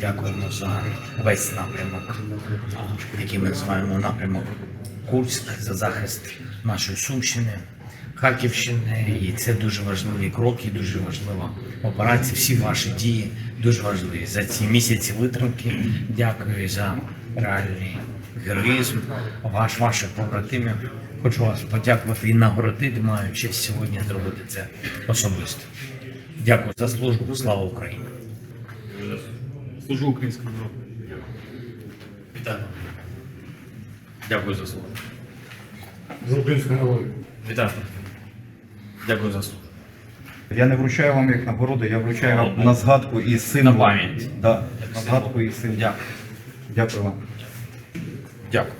дякуємо за весь напрямок, який ми називаємо напрямок Курськ за захист нашої Сумщини, Харківщини. І це дуже важливі кроки, дуже важлива операція. Всі ваші дії дуже важливі за ці місяці витримки. Дякую за реальний героїзм. Ваш ваших побратимів. Хочу вас подякувати і нагородити. Маю честь сьогодні зробити це особисто. Дякую за службу. Слава Україні! Служу українському народу. Вітаю. Дякую за слово. За українську народу. Вітаю. Дякую за слово. Я не вручаю вам як нагороду, я вручаю вам на згадку і символ. На пам'ять. Да, на згадку і символ. Дякую. Дякую вам. Дякую.